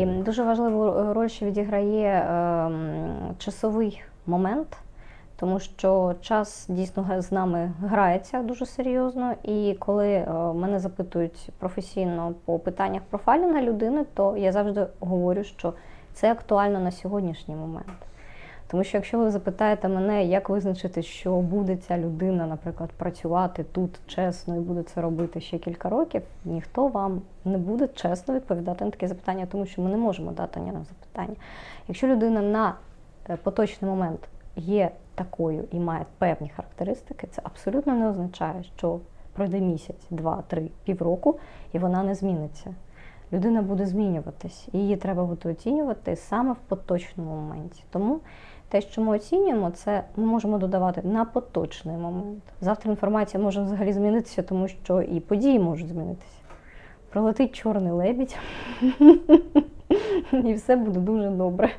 І дуже важливу роль ще відіграє ем, часовий момент, тому що час дійсно з нами грається дуже серйозно. І коли е, мене запитують професійно по питаннях профайлінга людини, то я завжди говорю, що це актуально на сьогоднішній момент. Тому що якщо ви запитаєте мене, як визначити, що буде ця людина, наприклад, працювати тут чесно і буде це робити ще кілька років, ніхто вам не буде чесно відповідати на таке запитання, тому що ми не можемо дати ні на запитання. Якщо людина на е, поточний момент є такою і має певні характеристики, це абсолютно не означає, що пройде місяць, два, три, півроку, і вона не зміниться. Людина буде змінюватись, її треба буде оцінювати саме в поточному моменті. Тому те, що ми оцінюємо, це ми можемо додавати на поточний момент. Завтра інформація може взагалі змінитися, тому що і події можуть змінитися. Пролетить чорний лебідь, і все буде дуже добре.